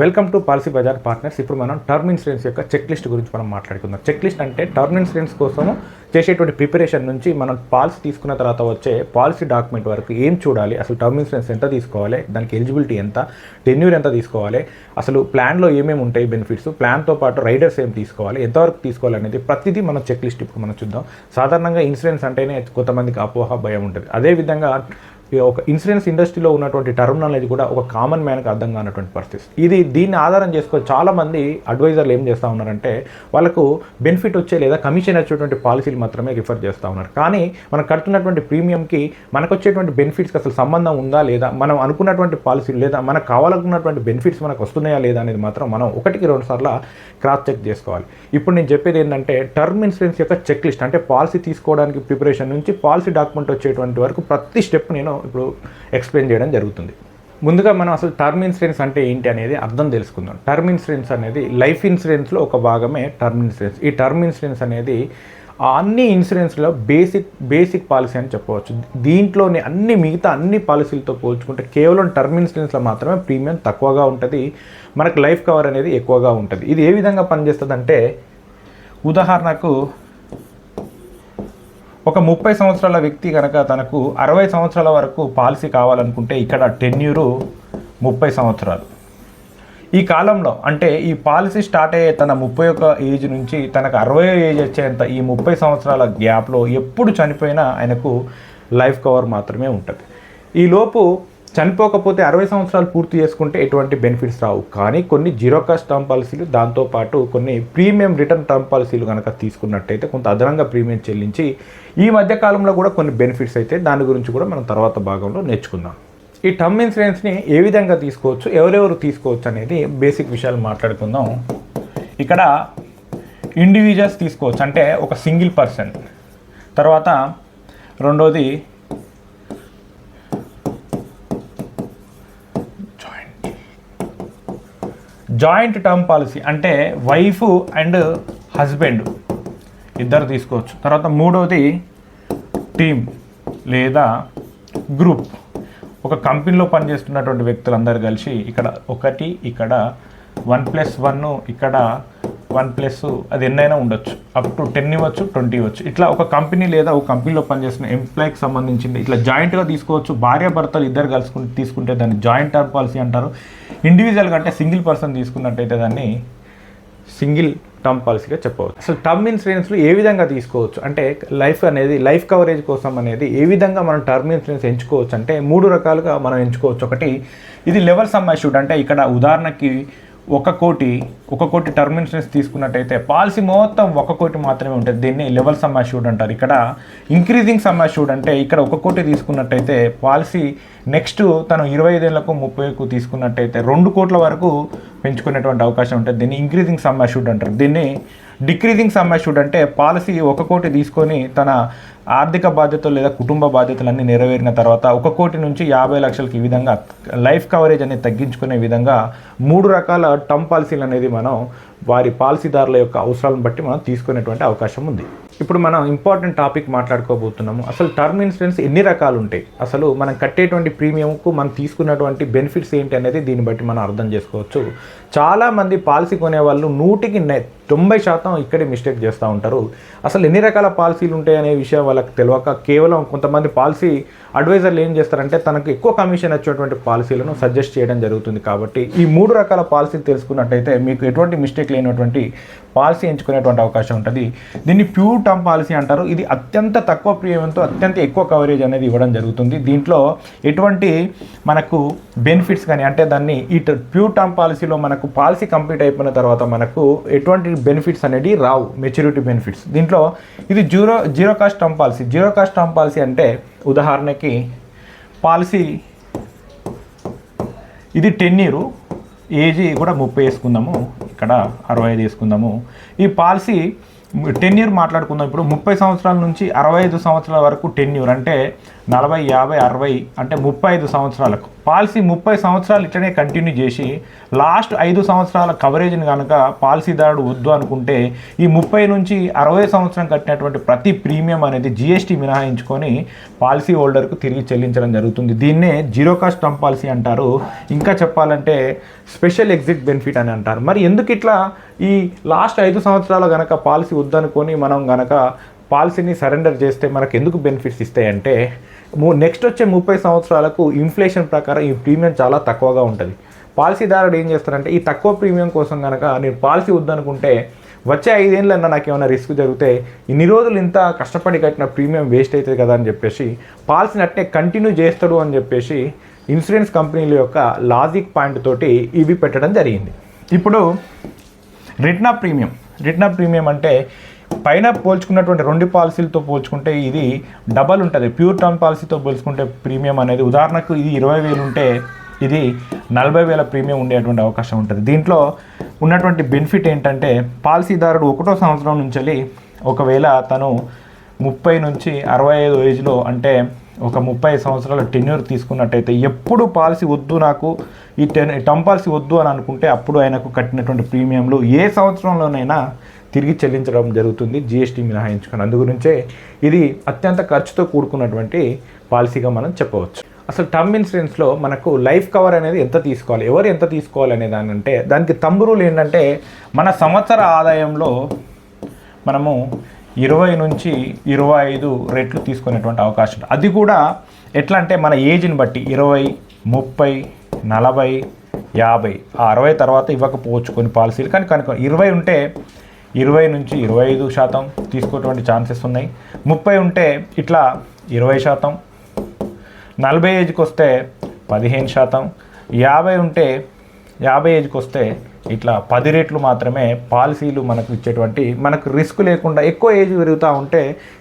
Welcome to Policybazaar partners. ఇప్పుడు మనం term insurance యొక్క చెక్ లిస్ట్ గురించి మనం మాట్లాడుకుందాం. చెక్ లిస్ట్ అంటే టర్మ్ ఇన్సూరెన్స్ కోసం చేసేటువంటి ప్రిపరేషన్ నుంచి మనం పాలసీ తీసుకున్న తర్వాత వచ్చే పాలసీ డాక్యుమెంట్ వరకు ఏం చూడాలి? అసలు టర్మ్ ఇన్సూరెన్స్ ఎంత తీసుకోవాలి? దానికి ఎలిజిబిలిటీ ఎంత? టెన్యూర్ ఎంత తీసుకోవాలి? అసలు ప్లాన్లో ఏమేమి ఉంటాయి బెనిఫిట్స్? ప్లాన్తో పాటు రైడర్స్ ఏం తీసుకోవాలి? ఎంతవరకు తీసుకోవాలి అనేది ప్రతిదీ మనం చెక్ లిస్ట్ ఇప్పుడు మనం చూద్దాం. సాధారణంగా ఇన్సూరెన్స్ అంటేనే కొంతమందికి అపోహ భయం ఉంటుంది. అదేవిధంగా ఒక ఇన్సూరెన్స్ ఇండస్ట్రీలో ఉన్నటువంటి టర్మ్ నాలెడ్జ్ కూడా ఒక కామన్ మ్యాన్కి అర్థం కానటువంటి పరిస్థితి. ఇది దీన్ని ఆధారం చేసుకొని చాలామంది అడ్వైజర్లు ఏం చేస్తూ ఉన్నారంటే వాళ్ళకు బెనిఫిట్ వచ్చే లేదా కమిషన్ వచ్చేటువంటి పాలసీలు మాత్రమే రిఫర్ చేస్తూ ఉన్నారు. కానీ మనం కడుతున్నటువంటి ప్రీమియంకి మనకు వచ్చేటువంటి బెనిఫిట్స్కి అసలు సంబంధం ఉందా లేదా మనం అనుకున్నటువంటి పాలసీలు లేదా మనకు కావాలనుకున్నటువంటి బెనిఫిట్స్ మనకు వస్తున్నాయా లేదా అనేది మాత్రం మనం ఒకటికి రెండు సార్లు క్రాస్ చెక్ చేసుకోవాలి. ఇప్పుడు నేను చెప్పేది ఏంటంటే టర్మ్ ఇన్సూరెన్స్ యొక్క చెక్ లిస్ట్ అంటే పాలసీ తీసుకోవడానికి ప్రిపరేషన్ నుంచి పాలసీ డాక్యుమెంట్ వచ్చేటువంటి వరకు ప్రతి స్టెప్ నేను ఇప్పుడు ఎక్స్ప్లెయిన్ చేయడం జరుగుతుంది. ముందుగా మనం అసలు టర్మ్ ఇన్సూరెన్స్ అంటే ఏంటి అనేది అర్థం తెలుసుకుందాం. టర్మ్ ఇన్సూరెన్స్ అనేది లైఫ్ ఇన్సూరెన్స్లో ఒక భాగమే టర్మ్ ఇన్సూరెన్స్ ఈ టర్మ్ ఇన్సూరెన్స్ అనేది అన్ని ఇన్సూరెన్స్లో బేసిక్ బేసిక్ పాలసీ అని చెప్పవచ్చు. దీంట్లోని అన్ని మిగతా అన్ని పాలసీలతో పోల్చుకుంటే కేవలం టర్మ్ ఇన్సూరెన్స్లో మాత్రమే ప్రీమియం తక్కువగా ఉంటుంది. మనకు లైఫ్ కవర్ అనేది ఎక్కువగా ఉంటుంది. ఇది ఏ విధంగా పనిచేస్తుంది అంటే ఉదాహరణకు ఒక ముప్పై సంవత్సరాల వ్యక్తి కనుక తనకు అరవై సంవత్సరాల వరకు పాలసీ కావాలనుకుంటే ఇక్కడ టెన్యూరు ముప్పై సంవత్సరాలు. ఈ కాలంలో అంటే ఈ పాలసీ స్టార్ట్ అయ్యే తన ముప్పై ఒక్క ఏజ్ నుంచి తనకు అరవై ఏజ్ వచ్చేంత ఈ ముప్పై సంవత్సరాల గ్యాప్లో ఎప్పుడు చనిపోయినా ఆయనకు లైఫ్ కవర్ మాత్రమే ఉంటుంది. ఈ లోపు చనిపోకపోతే అరవై సంవత్సరాలు పూర్తి చేసుకుంటే ఎటువంటి బెనిఫిట్స్ రావు. కానీ కొన్ని జీరో కాస్ట్ టర్మ్ పాలసీలు దాంతోపాటు కొన్ని ప్రీమియం రిటర్న్ టర్మ్ పాలసీలు కనుక తీసుకున్నట్టయితే కొంత అదనంగా ప్రీమియం చెల్లించి ఈ మధ్య కాలంలో కూడా కొన్ని బెనిఫిట్స్ అయితే దాని గురించి కూడా మనం తర్వాత భాగంలో నేర్చుకుందాం. ఈ టర్మ్ ఇన్సూరెన్స్ని ఏ విధంగా తీసుకోవచ్చు ఎవరెవరు తీసుకోవచ్చు అనేది బేసిక్ విషయాలు మాట్లాడుకుందాం. ఇక్కడ ఇండివిజువల్స్ తీసుకోవచ్చు అంటే ఒక సింగిల్ పర్సన్. తర్వాత రెండోది జాయింట్ టర్మ్ పాలసీ అంటే వైఫ్ అండ్ హస్బెండ్ ఇద్దరు తీసుకోవచ్చు. తర్వాత మూడవది టీమ్ లేదా గ్రూప్. ఒక కంపెనీలో పనిచేస్తున్నటువంటి వ్యక్తులందరూ కలిసి ఇక్కడ ఒకటి ఇక్కడ వన్ ప్లస్ వన్ ఇక్కడ వన్ ప్లస్ అది ఎన్నైనా ఉండొచ్చు. అప్ టు టెన్ ఇవ్వచ్చు ట్వంటీ ఇవ్వచ్చు. ఇట్లా ఒక కంపెనీ లేదా ఒక కంపెనీలో పనిచేస్తున్న ఎంప్లాయ్కి సంబంధించింది ఇట్లా జాయింట్గా తీసుకోవచ్చు. భార్య భర్తలు ఇద్దరు కలుసుకుని తీసుకుంటే దాన్ని జాయింట్ టర్మ్ పాలసీ అంటారు. ఇండివిజువల్గా అంటే సింగిల్ పర్సన్ తీసుకున్నట్టయితే దాన్ని సింగిల్ టర్మ్ పాలసీగా చెప్పవచ్చు. అసలు టర్మ్ ఇన్సూరెన్స్లు ఏ విధంగా తీసుకోవచ్చు? అంటే లైఫ్ అనేది లైఫ్ కవరేజ్ కోసం అనేది ఏ విధంగా మనం టర్మ్ ఇన్సూరెన్స్ ఎంచుకోవచ్చు? అంటే మూడు రకాలుగా మనం ఎంచుకోవచ్చు. ఒకటి ఇది లెవెల్ సమ్ అష్యూడ్ అంటే ఇక్కడ ఉదాహరణకి ఒక కోటి ఒక కోటి టర్మ్ ఇన్సూరెన్స్ తీసుకున్నట్టయితే పాలసీ మొత్తం ఒక కోటి మాత్రమే ఉంటుంది. దీన్ని లెవెల్ సమ్ అష్యూడ్ అంటారు. ఇక్కడ ఇంక్రీజింగ్ సమ్ అష్యూడ్ అంటే ఇక్కడ ఒక కోటి తీసుకున్నట్టయితే పాలసీ నెక్స్ట్ తను ఇరవై ఐదేళ్ళకు ముప్పైకు తీసుకున్నట్టయితే రెండు కోట్ల వరకు పెంచుకునేటువంటి అవకాశం ఉంటుంది. దీన్ని ఇంక్రీజింగ్ సమ్ అష్యూడ్ అంటారు. దీన్ని డిక్రీజింగ్ సమ్ అష్యూడ్ అంటే పాలసీ ఒక కోటి తీసుకొని తన ఆర్థిక బాధ్యతలు లేదా కుటుంబ బాధ్యతలన్నీ నెరవేరిన తర్వాత ఒక కోటి నుంచి యాభై లక్షలకి ఈ విధంగా లైఫ్ కవరేజ్ అనేది తగ్గించుకునే విధంగా మూడు రకాల టర్మ్ పాలసీలు అనేది మనం వారి పాలసీదారుల యొక్క అవసరాలను బట్టి మనం తీసుకునేటువంటి అవకాశం ఉంది. ఇప్పుడు మనం ఇంపార్టెంట్ టాపిక్ మాట్లాడుకోబోతున్నాము. అసలు టర్మ్ ఇన్సూరెన్స్ ఎన్ని రకాలు ఉంటాయి? అసలు మనం కట్టేటువంటి ప్రీమియంకు మనం తీసుకున్నటువంటి బెనిఫిట్స్ ఏంటి అనేది దీన్ని బట్టి మనం అర్థం చేసుకోవచ్చు. చాలామంది పాలసీ కొనే వాళ్ళు నూటికి నె తొంభై శాతం ఇక్కడే మిస్టేక్ చేస్తూ ఉంటారు. అసలు ఎన్ని రకాల పాలసీలు ఉంటాయి అనే విషయం వాళ్ళకి తెలియక కేవలం కొంతమంది పాలసీ అడ్వైజర్లు ఏం చేస్తారంటే తనకు ఎక్కువ కమిషన్ వచ్చేటువంటి పాలసీలను సజెస్ట్ చేయడం జరుగుతుంది కాబట్టి ఈ మూడు రకాల పాలసీలు తెలుసుకున్నట్టయితే మీకు ఎటువంటి మిస్టేక్ లేనటువంటి పాలసీ ఎంచుకునేటువంటి అవకాశం ఉంటుంది. దీన్ని ప్యూర్ టర్మ్ పాలసీ అంటారు. ఇది అత్యంత తక్కువ ప్రీమియంతో అత్యంత ఎక్కువ కవరేజ్ అనేది ఇవ్వడం జరుగుతుంది. దీంట్లో ఎటువంటి మనకు బెనిఫిట్స్ కానీ అంటే దాన్ని ఈ ప్యూర్ టర్మ్ పాలసీలో మనకు పాలసీ కంప్లీట్ అయిపోయిన తర్వాత మనకు ఎటువంటి బెనిఫిట్స్ అనేవి రావు మెచ్యూరిటీ బెనిఫిట్స్ దీంట్లో ఇది zero zero cost term policy. Zero cost term policy అంటే ఉదాహరణకి పాలసీ ఇది టెన్ ఇయర్ ఏజ్ కూడా ముప్పై వేసుకుందాము ఇక్కడ అరవై ఐదు వేసుకుందాము. ఈ పాలసీ టెన్ ఇయర్ మాట్లాడుకుందాం. ఇప్పుడు ముప్పై సంవత్సరాల నుంచి అరవై ఐదు సంవత్సరాల వరకు టెన్ ఇయర్ అంటే నలభై యాభై అరవై అంటే ముప్పై ఐదు సంవత్సరాలకు. పాలసీ ముప్పై సంవత్సరాలు ఇట్లనే కంటిన్యూ చేసి లాస్ట్ ఐదు సంవత్సరాల కవరేజ్ని కనుక పాలసీదారుడు వద్దు అనుకుంటే ఈ ముప్పై నుంచి అరవై సంవత్సరం కట్టినటువంటి ప్రతి ప్రీమియం అనేది జిఎస్టీ మినహాయించుకొని పాలసీ హోల్డర్కు తిరిగి చెల్లించడం జరుగుతుంది. దీన్నే జీరో కాస్ట్ టర్మ్ పాలసీ అంటారు. ఇంకా చెప్పాలంటే స్పెషల్ ఎగ్జిట్ బెనిఫిట్ అని అంటారు. మరి ఎందుకు ఇట్లా ఈ లాస్ట్ ఐదు సంవత్సరాలు కనుక పాలసీ వద్దనుకొని మనం కనుక పాలసీని సరెండర్ చేస్తే మనకు ఎందుకు బెనిఫిట్స్ ఇస్తాయంటే నెక్స్ట్ వచ్చే ముప్పై సంవత్సరాలకు ఇన్ఫ్లేషన్ ప్రకారం ఈ ప్రీమియం చాలా తక్కువగా ఉంటుంది. పాలసీదారుడు ఏం చేస్తారంటే ఈ తక్కువ ప్రీమియం కోసం కనుక నేను పాలసీ వద్దనుకుంటే వచ్చే ఐదేళ్ళన్నా నాకు ఏమైనా రిస్క్ జరిగితే ఇన్ని రోజులు ఇంత కష్టపడి కట్టిన ప్రీమియం వేస్ట్ అవుతుంది కదా అని చెప్పేసి పాలసీని అట్నే కంటిన్యూ చేస్తాడు అని చెప్పేసి ఇన్సూరెన్స్ కంపెనీల యొక్క లాజిక్ పాయింట్ తోటి ఇవి పెట్టడం జరిగింది. ఇప్పుడు return of premium. Return of premium అంటే పైన పోల్చుకున్నటువంటి రెండు పాలసీలతో పోల్చుకుంటే ఇది డబల్ ఉంటుంది. ప్యూర్ టర్మ్ పాలసీతో పోల్చుకుంటే ప్రీమియం అనేది ఉదాహరణకు ఇది ఇరవై వేలు ఉంటే ఇది నలభై వేల ప్రీమియం ఉండేటువంటి అవకాశం ఉంటుంది. దీంట్లో ఉన్నటువంటి బెనిఫిట్ ఏంటంటే పాలసీదారుడు ఒకటో సంవత్సరం నుంచి ఒకవేళ తను ముప్పై నుంచి అరవై ఐదు ఏజ్లో అంటే ఒక ముప్పై సంవత్సరాల టెన్యూర్ తీసుకున్నట్టయితే ఎప్పుడు పాలసీ వద్దు నాకు ఈ టెన్ టర్మ్ పాలసీ వద్దు అని అనుకుంటే అప్పుడు ఆయనకు కట్టినటువంటి ప్రీమియంలు ఏ సంవత్సరంలోనైనా తిరిగి చెల్లించడం జరుగుతుంది జిఎస్టీ మినహాయించుకొని. అందు గురించే ఇది అత్యంత ఖర్చుతో కూడుకున్నటువంటి పాలసీగా మనం చెప్పవచ్చు. అసలు టర్మ్ ఇన్సూరెన్స్లో మనకు లైఫ్ కవర్ అనేది ఎంత తీసుకోవాలి ఎవరు ఎంత తీసుకోవాలి అనే దాని అంటే దానికి తంబురులు ఏంటంటే మన సంవత్సర ఆదాయంలో మనము ఇరవై నుంచి ఇరవై ఐదు రెట్లు తీసుకునేటువంటి అవకాశం అది కూడా ఎట్లా అంటే మన ఏజ్ని బట్టి ఇరవై ముప్పై నలభై యాభై ఆ అరవై తర్వాత ఇవ్వకపోవచ్చు కొన్ని పాలసీలు. కానీ కనుక ఇరవై ఉంటే ఇరవై నుంచి ఇరవై ఐదు శాతం తీసుకోటువంటి ఛాన్సెస్ ఉన్నాయి. ముప్పై ఉంటే ఇట్లా ఇరవై శాతం. నలభై ఏజ్కి వస్తే పదిహేను శాతం. యాభై ఉంటే యాభై ఏజ్కి వస్తే ఇట్లా పది రేట్లు మాత్రమే పాలసీలు మనకు ఇచ్చేటువంటి మనకు రిస్క్ లేకుండా ఎక్కువ ఏజ్ పెరుగుతూ ఉంటే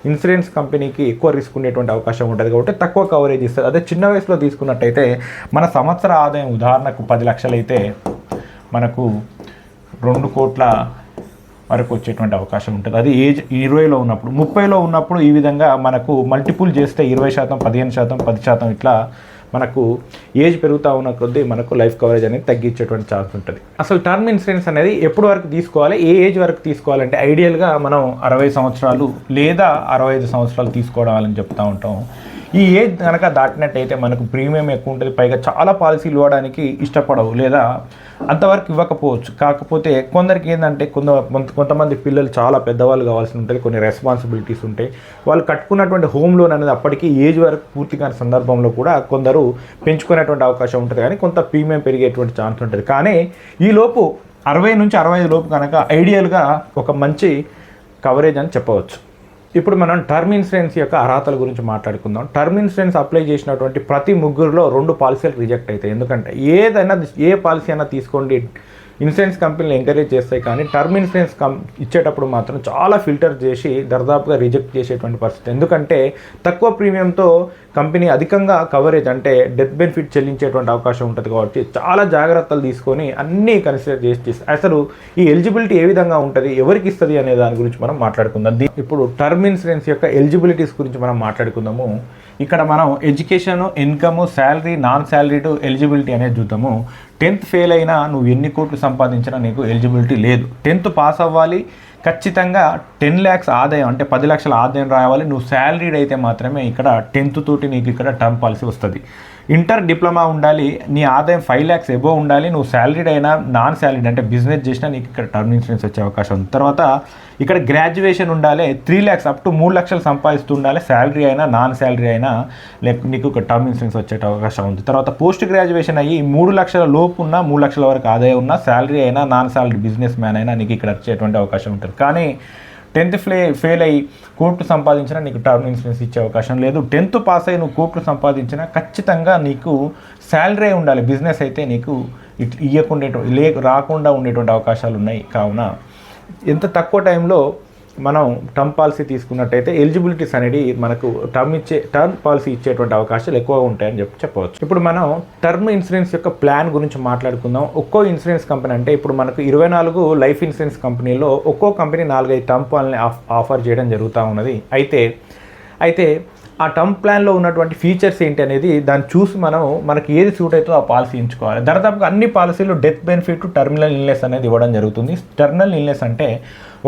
ఇన్సూరెన్స్ కంపెనీకి ఎక్కువ రిస్క్ ఉండేటువంటి అవకాశం ఉంటుంది. కాబట్టి తక్కువ కవరేజ్ ఇస్తుంది అదే చిన్న వయసులో తీసుకున్నట్టయితే మన సంవత్సర ఆదాయం ఉదాహరణకు పది లక్షలైతే మనకు రెండు కోట్ల వరకు వచ్చేటువంటి అవకాశం ఉంటుంది. అది ఏజ్ ఇరవైలో ఉన్నప్పుడు ముప్పైలో ఉన్నప్పుడు ఈ విధంగా మనకు మల్టిపుల్ చేస్తే ఇరవై శాతం పదిహేను శాతం పది శాతం ఇట్లా మనకు ఏజ్ పెరుగుతూ ఉన్న కొద్దీ మనకు లైఫ్ కవరేజ్ అనేది తగ్గించేటువంటి ఛాన్స్ ఉంటుంది. అసలు టర్మ్ ఇన్సూరెన్స్ అనేది ఎప్పుడు వరకు తీసుకోవాలి ఏ ఏజ్ వరకు తీసుకోవాలంటే ఐడియల్గా మనం అరవై సంవత్సరాలు లేదా అరవై ఐదు సంవత్సరాలు తీసుకోవాలని చెప్తూ ఉంటాం. ఈ ఏజ్ కనుక దాటినట్టయితే మనకు ప్రీమియం ఎక్కువ ఉంటుంది పైగా చాలా పాలసీలు ఇవ్వడానికి ఇష్టపడవు లేదా అంతవరకు ఇవ్వకపోవచ్చు. కాకపోతే కొందరికి ఏంటంటే కొంత కొంత- కొంతమంది పిల్లలు చాలా పెద్దవాళ్ళు కావాల్సి ఉంటుంది కొన్ని రెస్పాన్సిబిలిటీస్ ఉంటాయి. వాళ్ళు కట్టుకున్నటువంటి హోమ్ లోన్ అనేది అప్పటికి ఏజ్ వరకు పూర్తి కాని సందర్భంలో కూడా కొందరు పెంచుకునేటువంటి అవకాశం ఉంటుంది కానీ కొంత ప్రీమియం పెరిగేటువంటి ఛాన్స్ ఉంటుంది. కానీ ఈ లోపు అరవై నుంచి అరవై ఐదు లోపు కనుక ఐడియల్గా ఒక మంచి కవరేజ్ అని చెప్పవచ్చు. ఇప్పుడు మనం టర్మ్ ఇన్సూరెన్స్ యొక్క అర్హతల గురించి మాట్లాడుకుందాం. టర్మ్ ఇన్సూరెన్స్ అప్లై చేసినటువంటి ప్రతి ముగ్గురులో రెండు పాలసీలు రిజెక్ట్ అవుతాయి. ఎందుకంటే ఏదైనా ఏ పాలసీ అయినా తీసుకోండి. ఇన్సూరెన్స్ కంపెనీలు ఎంకరేజ్ చేస్తాయి కానీ టర్మ్ ఇన్సూరెన్స్ కం ఇచ్చేటప్పుడు మాత్రం చాలా ఫిల్టర్ చేసి దర్దాపుగా రిజెక్ట్ చేసేటువంటి పరిస్థితి. ఎందుకంటే తక్కువ ప్రీమియంతో కంపెనీ అధికంగా కవరేజ్ అంటే డెత్ బెనిఫిట్ చెల్లించేటువంటి అవకాశం ఉంటుంది కాబట్టి చాలా జాగ్రత్తలు తీసుకొని అన్నీ కన్సిడర్ చేసి అసలు ఈ ఎలిజిబిలిటీ ఏ విధంగా ఉంటుంది ఎవరికి ఇస్తుంది అనే దాని గురించి మనం మాట్లాడుకుందాం. ఇప్పుడు టర్మ్ ఇన్సూరెన్స్ యొక్క ఎలిజిబిలిటీస్ గురించి మనం మాట్లాడుకుందాము. ఇక్కడ మనం education income salary non salaried eligibility అనేది చూద్దాము. టెన్త్ ఫెయిల్ అయినా నువ్వు ఎన్ని కోట్లు సంపాదించినా నీకు ఎలిజిబిలిటీ లేదు. టెన్త్ పాస్ అవ్వాలి. ఖచ్చితంగా టెన్ ల్యాక్స్ ఆదాయం అంటే పది లక్షల ఆదాయం రావాలి. నువ్వు శాలరీడ్ అయితే మాత్రమే ఇక్కడ టెన్త్ తోటి నీకు ఇక్కడ టర్మ్ పాలసీ వస్తుంది. ఇంటర్ డిప్లొమా ఉండాలి నీ ఆదాయం ఫైవ్ ల్యాక్స్ ఎబో ఉండాలి నువ్వు శాలరీడ్ అయినా నాన్ శాలరీడ్ అంటే బిజినెస్ చేసినా నీకు ఇక్కడ టర్మ్ ఇన్సూరెన్స్ వచ్చే అవకాశం ఉంది. తర్వాత ఇక్కడ గ్రాడ్యుయేషన్ ఉండాలి త్రీ ల్యాక్స్ అప్ టు మూడు లక్షలు సంపాదిస్తూ ఉండాలి శాలరీ అయినా నాన్ శాలరీ అయినా లేక నీకు ఒక టర్మ్ ఇన్సూరెన్స్ వచ్చే అవకాశం ఉంది. తర్వాత పోస్ట్ గ్రాడ్యుయేషన్ అయ్యి మూడు లక్షల లోపు ఉన్న మూడు లక్షల వరకు ఆదాయం ఉన్న శాలరీ అయినా నాన్ శాలరీ బిజినెస్ మ్యాన్ అయినా నీకు ఇక్కడ వచ్చేటువంటి అవకాశం ఉంటుంది. కానీ టెన్త్ ఫ్లే ఫెయిల్ అయ్యి కోర్టు సంపాదించినా నీకు టర్మ్ ఇన్సూరెన్స్ ఇచ్చే అవకాశం లేదు. టెన్త్ పాస్ అయ్యి నువ్వు కోర్టు సంపాదించినా ఖచ్చితంగా నీకు శాలరీ ఉండాలి. బిజినెస్ అయితే నీకు ఇట్ ఇవ్వకుండా లే రాకుండా ఉండేటువంటి అవకాశాలు ఉన్నాయి. కావున ఎంత తక్కువ టైంలో మనం టర్మ్ పాలసీ తీసుకున్నట్టయితే ఎలిజిబిలిటీస్ అనేది మనకు టర్మ్ ఇచ్చే టర్మ్ పాలసీ ఇచ్చేటువంటి అవకాశాలు ఎక్కువగా ఉంటాయని చెప్పి చెప్పవచ్చు. ఇప్పుడు మనం టర్మ్ ఇన్సూరెన్స్ యొక్క ప్లాన్ గురించి మాట్లాడుకుందాం. ఒక్కో ఇన్సూరెన్స్ కంపెనీ అంటే ఇప్పుడు మనకు ఇరవై నాలుగు లైఫ్ ఇన్సూరెన్స్ కంపెనీలో ఒక్కో కంపెనీ నాలుగైదు టర్మ్ పాలనీ ఆఫర్ చేయడం జరుగుతూ ఉన్నది. అయితే అయితే ఆ టర్మ్ ప్లాన్లో ఉన్నటువంటి ఫీచర్స్ ఏంటి అనేది దాన్ని చూసి మనం మనకి ఏది సూట్ అవుతుందో ఆ పాలసీ ఎంచుకోవాలి. దాదాపుగా అన్ని పాలసీలు డెత్ బెనిఫిట్ టర్మినల్ ఇల్నెస్ అనేది ఇవ్వడం జరుగుతుంది. టర్మినల్ ఇల్నెస్ అంటే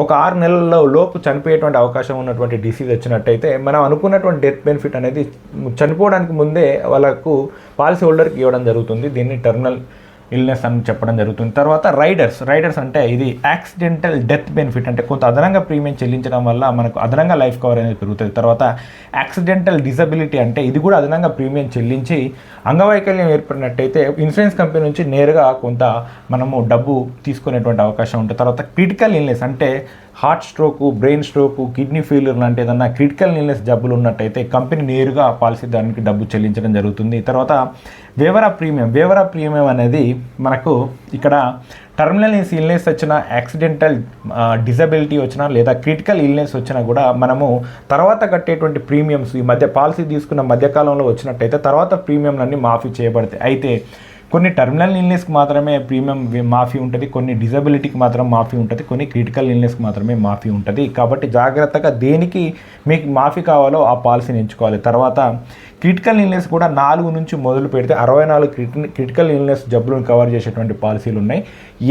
ఒక ఆరు నెలల్లో లోపు చనిపోయేటువంటి అవకాశం ఉన్నటువంటి డిసీజ్ వచ్చినట్టయితే మనం అనుకున్నటువంటి డెత్ బెనిఫిట్ అనేది చనిపోవడానికి ముందే వాళ్ళకు పాలసీ హోల్డర్కి ఇవ్వడం జరుగుతుంది. దీన్ని టర్మినల్ ఇల్నెస్ అని చెప్పడం జరుగుతుంది. తర్వాత రైడర్స్ రైడర్స్ అంటే ఇది యాక్సిడెంటల్ డెత్ బెనిఫిట్ అంటే కొంత అదనంగా ప్రీమియం చెల్లించడం వల్ల మనకు అదనంగా లైఫ్ కవర్ అనేది పెరుగుతుంది. తర్వాత యాక్సిడెంటల్ డిజబిలిటీ అంటే ఇది కూడా అదనంగా ప్రీమియం చెల్లించి అంగవైకల్యం ఏర్పడినట్టయితే ఇన్సూరెన్స్ కంపెనీ నుంచి నేరుగా కొంత మనము డబ్బు తీసుకునేటువంటి అవకాశం ఉంటుంది. తర్వాత క్రిటికల్ ఇల్నెస్ అంటే heart stroke brain stroke kidney failure లాంటి ఏదన్నా క్రిటికల్ ఇల్నెస్ జబ్బులు ఉన్నట్టయితే కంపెనీ నేరుగా పాలసీ దానికి డబ్బు చెల్లించడం జరుగుతుంది. తర్వాత వేవరా ప్రీమియం వేవరా ప్రీమియం అనేది మనకు ఇక్కడ టర్మినల్ ఇల్నెస్ వచ్చిన యాక్సిడెంటల్ డిజబిలిటీ వచ్చినా లేదా క్రిటికల్ ఇల్నెస్ వచ్చినా కూడా మనము తర్వాత కట్టేటువంటి ప్రీమియమ్స్ ఈ మధ్య పాలసీ తీసుకున్న మధ్యకాలంలో వచ్చినట్టయితే తర్వాత ప్రీమియంలన్నీ మాఫీ చేయబడతాయి. అయితే కొన్ని టర్మినల్ ఇల్నెస్కి మాత్రమే ప్రీమియం మాఫీ ఉంటుంది కొన్ని డిజబిలిటీకి మాత్రం మాఫీ ఉంటుంది కొన్ని క్రిటికల్ ఇల్నెస్కి మాత్రమే మాఫీ ఉంటుంది. కాబట్టి జాగ్రత్తగా దేనికి మీకు మాఫీ కావాలో ఆ పాలసీని ఎంచుకోవాలి. తర్వాత క్రిటికల్ ఇల్నెస్ కూడా నాలుగు నుంచి మొదలు పెడితే అరవై నాలుగు క్రిటికల్ ఇల్నెస్ జబ్బులను కవర్ చేసేటువంటి పాలసీలు ఉన్నాయి.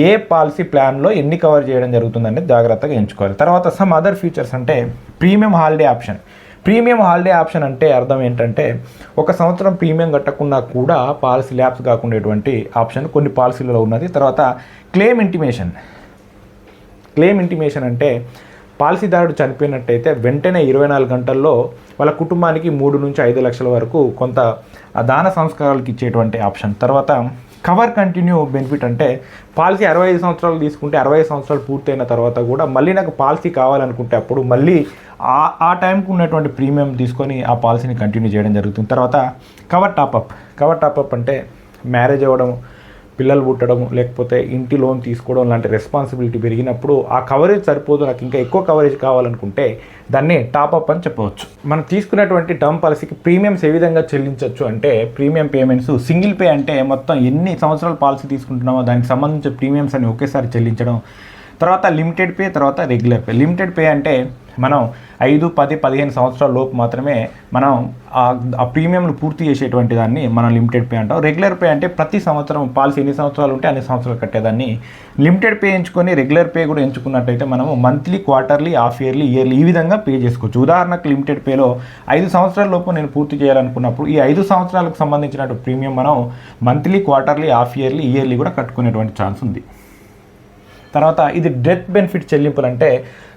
ఏ పాలసీ ప్లాన్లో ఎన్ని కవర్ చేయడం జరుగుతుందనేది జాగ్రత్తగా ఎంచుకోవాలి. తర్వాత సమ్ అదర్ ఫీచర్స్ అంటే premium holiday option premium holiday option అంటే అర్థం ఏంటంటే ఒక సంవత్సరం ప్రీమియం కట్టకుండా కూడా పాలసీ ల్యాబ్స్ కాకుండేటువంటి ఆప్షన్ కొన్ని పాలసీలలో ఉన్నది. తర్వాత క్లెయిమ్ ఇంటిమేషన్. క్లెయిమ్ ఇంటిమేషన్ అంటే పాలసీదారుడు చనిపోయినట్టయితే వెంటనే ఇరవై నాలుగు గంటల్లో వాళ్ళ కుటుంబానికి మూడు నుంచి ఐదు లక్షల వరకు కొంత దాన సంస్కారాలకు ఇచ్చేటువంటి ఆప్షన్. తర్వాత కవర్ కంటిన్యూ బెనిఫిట్ అంటే పాలసీ అరవై ఐదు సంవత్సరాలు తీసుకుంటే అరవై ఐదు సంవత్సరాలు పూర్తయిన తర్వాత కూడా మళ్ళీ నాకు పాలసీ కావాలనుకుంటే అప్పుడు మళ్ళీ ఆ ఆ టైంకి ఉన్నటువంటి ప్రీమియం తీసుకొని ఆ పాలసీని కంటిన్యూ చేయడం జరుగుతుంది. తర్వాత cover top up cover top up అంటే మ్యారేజ్ అవ్వడం పిల్లలు పుట్టడం లేకపోతే ఇంటి లోన్ తీసుకోవడం లాంటి రెస్పాన్సిబిలిటీ పెరిగినప్పుడు ఆ కవరేజ్ సరిపోదు. నాకు ఇంకా ఎక్కువ కవరేజ్ కావాలనుకుంటే దాన్ని టాప్అప్ అని చెప్పవచ్చు. మనం తీసుకున్నటువంటి టర్మ్ పాలసీకి ప్రీమియంస్ ఏ విధంగా చెల్లించవచ్చు అంటే ప్రీమియం పేమెంట్స్ సింగిల్ పే అంటే మొత్తం ఎన్ని సంవత్సరాల పాలసీ తీసుకుంటున్నామో దానికి సంబంధించిన ప్రీమియంస్ అని ఒకేసారి చెల్లించడం తర్వాత లిమిటెడ్ పే తర్వాత రెగ్యులర్ పే లిమిటెడ్ పే అంటే మనం ఐదు పది పదిహేను సంవత్సరాల లోపు మాత్రమే మనం ఆ ప్రీమియంలు పూర్తి చేసేటువంటి దాన్ని మనం లిమిటెడ్ పే అంటాం. రెగ్యులర్ పే అంటే ప్రతి సంవత్సరం పాలసీ ఎన్ని సంవత్సరాలు ఉంటే అన్ని సంవత్సరాలు కట్టేదాన్ని. లిమిటెడ్ పే ఎంచుకొని రెగ్యులర్ పే కూడా ఎంచుకున్నట్టయితే మనము monthly quarterly half yearly yearly ఈ విధంగా పే చేసుకోవచ్చు. ఉదాహరణకు లిమిటెడ్ పేలో ఐదు సంవత్సరాల లోపు నేను పూర్తి చేయాలనుకున్నప్పుడు ఈ ఐదు సంవత్సరాలకు సంబంధించినటువంటి ప్రీమియం మనం monthly quarterly half yearly yearly కూడా కట్టుకునేటువంటి ఛాన్స్ ఉంది. తర్వాత ఇది డెత్ బెనిఫిట్ చెల్లింపులు అంటే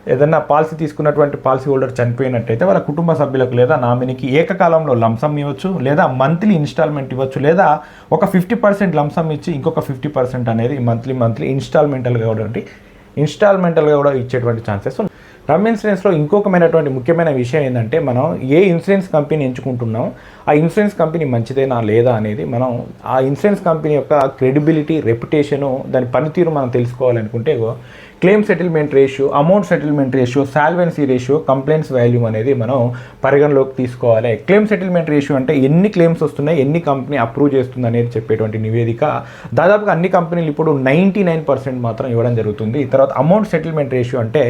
ఏదైనా పాలసీ తీసుకున్నటువంటి పాలసీ హోల్డర్ చనిపోయినట్టయితే వాళ్ళ కుటుంబ సభ్యులకు లేదా నామినీకి ఏకకాలంలో లంసమ్ ఇవ్వచ్చు లేదా మంత్లీ ఇన్స్టాల్మెంట్ ఇవ్వచ్చు లేదా ఒక ఫిఫ్టీ పర్సెంట్ లంసమ్ ఇచ్చి ఇంకొక ఫిఫ్టీ పర్సెంట్ అనేది మంత్లీ మంత్లీ ఇన్స్టాల్మెంటల్గా కూడా ఇన్స్టాల్మెంటల్గా కూడా ఇచ్చేటువంటి ఛాన్సెస్ ఉన్నాయి టర్మ్ ఇన్సూరెన్స్లో ఇంకొకమైనటువంటి ముఖ్యమైన విషయం ఏంటంటే మనం ఏ ఇన్సూరెన్స్ కంపెనీ ఎంచుకుంటున్నాం ఆ ఇన్సూరెన్స్ కంపెనీ మంచిదేనా లేదా అనేది మనం ఆ ఇన్సూరెన్స్ కంపెనీ యొక్క క్రెడిబిలిటీ రెప్యుటేషను దాని పనితీరు మనం తెలుసుకోవాలనుకుంటే claim settlement ratio amount settlement ratio solvency ratio complaints volume అనేది మనం పరిగణలోకి తీసుకోవాలి. క్లెయిమ్ సెటిల్మెంట్ రేషియో అంటే ఎన్ని క్లెయిమ్స్ వస్తున్నాయి ఎన్ని కంపెనీ అప్రూవ్ చేస్తుంది అనేది చెప్పేటువంటి నివేదిక. దాదాపుగా అన్ని కంపెనీలు ఇప్పుడు నైంటీ నైన్ పర్సెంట్ మాత్రం ఇవ్వడం జరుగుతుంది. తర్వాత అమౌంట్ సెటిల్మెంట్ రేషియో అంటే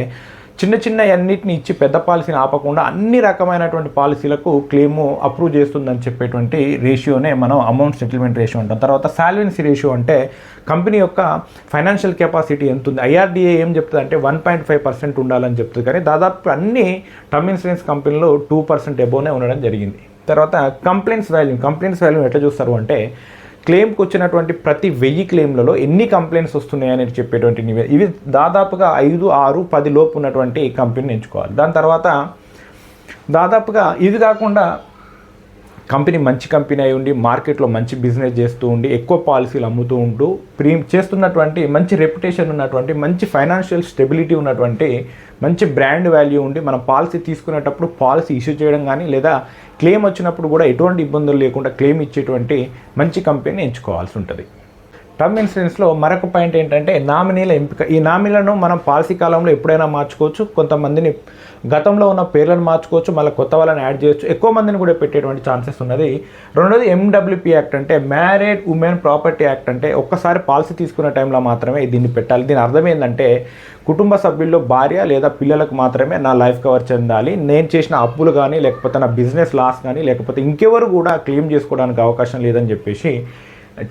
చిన్న చిన్న అన్నిటిని ఇచ్చి పెద్ద పాలసీని ఆపకుండా అన్ని రకమైనటువంటి పాలసీలకు క్లెయిమ్ అప్రూవ్ చేస్తుందని చెప్పేటువంటి రేషియోనే మనం అమౌంట్ సెటిల్మెంట్ రేషియో అంటాం. తర్వాత సాల్వెన్సీ రేషియో అంటే కంపెనీ యొక్క ఫైనాన్షియల్ కెపాసిటీ ఎంత ఉంది ఐఆర్డీఏ ఏం చెప్తుంది అంటే వన్ పాయింట్ ఫైవ్ పర్సెంట్ ఉండాలని చెప్తుంది. కానీ దాదాపు అన్ని టర్మ్ ఇన్సూరెన్స్ కంపెనీలో టూ పర్సెంట్ ఎబోనే ఉండడం జరిగింది. తర్వాత కంప్లైంట్స్ వాల్యూ కంప్లైంట్స్ వాల్యూ ఎట్లా చూస్తారు అంటే క్లెయిమ్కి వచ్చినటువంటి ప్రతి వెయ్యి క్లెయిమ్లలో ఎన్ని కంప్లైంట్స్ వస్తున్నాయని చెప్పేటువంటి నివేదిక ఇవి దాదాపుగా ఐదు ఆరు పది లోపు ఉన్నటువంటి కంపెనీని ఎంచుకోవాలి. దాని తర్వాత దాదాపుగా ఇది కాకుండా కంపెనీ మంచి కంపెనీ అయి ఉండి మార్కెట్లో మంచి బిజినెస్ చేస్తూ ఉండి ఎక్కువ పాలసీలు అమ్ముతూ ఉంటూ ప్రీ చేస్తున్నటువంటి మంచి రెప్యుటేషన్ ఉన్నటువంటి మంచి ఫైనాన్షియల్ స్టెబిలిటీ ఉన్నటువంటి మంచి బ్రాండ్ వాల్యూ ఉండి మనం పాలసీ తీసుకునేటప్పుడు పాలసీ ఇష్యూ చేయడం కానీ లేదా క్లెయిమ్ వచ్చినప్పుడు కూడా ఎటువంటి ఇబ్బందులు లేకుండా క్లెయిమ్ ఇచ్చేటువంటి మంచి కంపెనీని ఎంచుకోవాల్సి ఉంటుంది. టర్మ్ ఇన్సూరెన్స్లో మరొక పాయింట్ ఏంటంటే నామినీల ఎంపిక. ఈ నామినీలను మనం పాలసీ కాలంలో ఎప్పుడైనా మార్చుకోవచ్చు కొంతమందిని గతంలో ఉన్న పేర్లను మార్చుకోవచ్చు మళ్ళీ కొత్త వాళ్ళని యాడ్ చేయొచ్చు. ఎక్కువ మందిని కూడా పెట్టేటువంటి ఛాన్సెస్ ఉన్నది. రెండోది ఎండబ్ల్యూపీ యాక్ట్ అంటే మ్యారేడ్ ఉమెన్ ప్రాపర్టీ యాక్ట్ అంటే ఒక్కసారి పాలసీ తీసుకునే టైంలో మాత్రమే దీన్ని పెట్టాలి. దీని అర్థం ఏంటంటే కుటుంబ సభ్యుల్లో భార్య లేదా పిల్లలకు మాత్రమే నా లైఫ్ కవర్ చెందాలి. నేను చేసిన అప్పులు కానీ లేకపోతే నా బిజినెస్ లాస్ కానీ లేకపోతే ఇంకెవరు కూడా క్లెయిమ్ చేసుకోవడానికి అవకాశం లేదని చెప్పేసి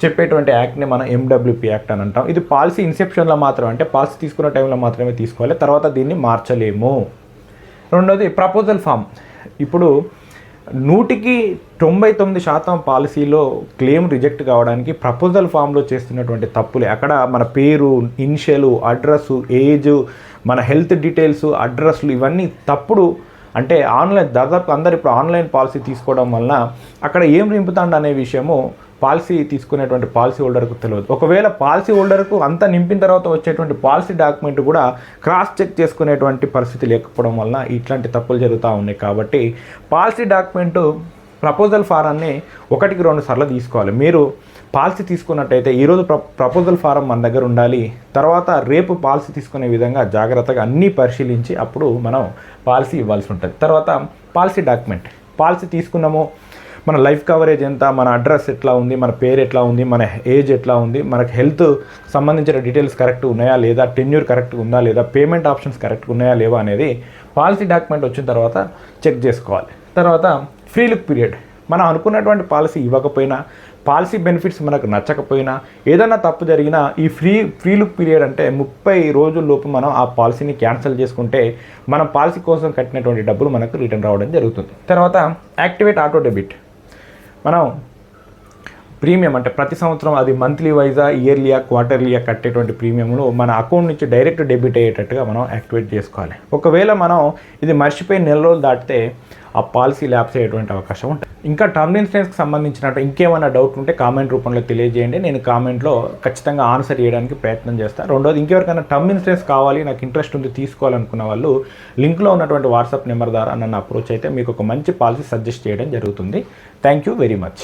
చెప్పేటువంటి యాక్ట్ని మనం ఎండబ్ల్యూపీ యాక్ట్ అని అంటాం. ఇది పాలసీ ఇన్సెప్షన్లో మాత్రమే అంటే పాలసీ తీసుకున్న టైంలో మాత్రమే తీసుకోవాలి తర్వాత దీన్ని మార్చలేము. రెండోది ప్రపోజల్ ఫామ్. ఇప్పుడు నూటికి తొంభై తొమ్మిది శాతం పాలసీలో క్లెయిమ్ రిజెక్ట్ కావడానికి ప్రపోజల్ ఫామ్లో చేస్తున్నటువంటి తప్పులే. అక్కడ మన పేరు ఇనిషియల్ అడ్రస్ ఏజ్ మన హెల్త్ డీటెయిల్స్ అడ్రస్లు ఇవన్నీ తప్పుడు అంటే ఆన్లైన్ దాదాపు అందరు ఇప్పుడు ఆన్లైన్ పాలసీ తీసుకోవడం వలన అక్కడ ఏం నింపుతాండనే అనే విషయము పాలసీ తీసుకునేటువంటి పాలసీ హోల్డర్కు తెలియదు. ఒకవేళ పాలసీ హోల్డర్కు అంతా నింపిన తర్వాత వచ్చేటువంటి పాలసీ డాక్యుమెంట్ కూడా క్రాస్ చెక్ చేసుకునేటువంటి పరిస్థితి లేకపోవడం వలన ఇట్లాంటి తప్పులు జరుగుతూ ఉన్నాయి. కాబట్టి పాలసీ డాక్యుమెంటు ప్రపోజల్ ఫారాన్ని ఒకటికి రెండు సార్లు తీసుకోవాలి. మీరు పాలసీ తీసుకున్నట్టయితే ఈరోజు ప్ర ప్రపోజల్ ఫారం మన దగ్గర ఉండాలి. తర్వాత రేపు పాలసీ తీసుకునే విధంగా జాగ్రత్తగా అన్నీ పరిశీలించి అప్పుడు మనం పాలసీ ఇవ్వాల్సి ఉంటుంది. తర్వాత పాలసీ డాక్యుమెంట్. పాలసీ తీసుకున్నాము మన లైఫ్ కవరేజ్ ఎంత మన అడ్రస్ ఎట్లా ఉంది మన పేరు ఎట్లా ఉంది మన ఏజ్ ఎట్లా ఉంది మనకు హెల్త్ సంబంధించిన డీటెయిల్స్ కరెక్ట్ ఉన్నాయా లేదా టెన్యూర్ కరెక్ట్ ఉందా లేదా పేమెంట్ ఆప్షన్స్ కరెక్ట్ ఉన్నాయా లేవా అనేది పాలసీ డాక్యుమెంట్ వచ్చిన తర్వాత చెక్ చేసుకోవాలి. తర్వాత ఫ్రీ లుక్ పీరియడ్. మనం అనుకున్నటువంటి పాలసీ ఇవ్వకపోయినా పాలసీ బెనిఫిట్స్ మనకు నచ్చకపోయినా ఏదైనా తప్పు జరిగినా ఈ ఫ్రీ ఫ్రీ లుక్ పీరియడ్ అంటే ముప్పై రోజుల్లోపు మనం ఆ పాలసీని క్యాన్సిల్ చేసుకుంటే మనం పాలసీ కోసం కట్టినటువంటి డబ్బులు మనకు రిటర్న్ రావడం జరుగుతుంది. తర్వాత యాక్టివేట్ ఆటో డెబిట్. మనం ప్రీమియం అంటే ప్రతి సంవత్సరం అది మంత్లీ వైజా ఇయర్లీయా క్వార్టర్లీయా కట్టేటువంటి ప్రీమియంను మన అకౌంట్ నుంచి డైరెక్ట్ డెబిట్ అయ్యేటట్టుగా మనం యాక్టివేట్ చేసుకోవాలి. ఒకవేళ మనం ఇది మర్చిపోయి నెల రోజులు దాటితే ఆ పాలసీ ల్యాప్స్ అయ్యేటువంటి అవకాశం ఉంటుంది. ఇంకా టర్మ్ ఇన్సూరెన్స్కి సంబంధించినట్టు ఇంకేమైనా డౌట్ ఉంటే కామెంట్ రూపంలో తెలియజేయండి. నేను కామెంట్లో ఖచ్చితంగా ఆన్సర్ చేయడానికి ప్రయత్నం చేస్తాను రెండోది ఇంకెవరికైనా టర్మ్ ఇన్సూరెన్స్ కావాలి నాకు ఇంట్రెస్ట్ ఉంది తీసుకోవాలనుకున్న వాళ్ళు లింక్లో ఉన్నటువంటి వాట్సాప్ నెంబర్ ద్వారా నన్ను అప్రోచ్ అయితే మీకు ఒక మంచి పాలసీ సజెస్ట్ చేయడం జరుగుతుంది. Thank you very much.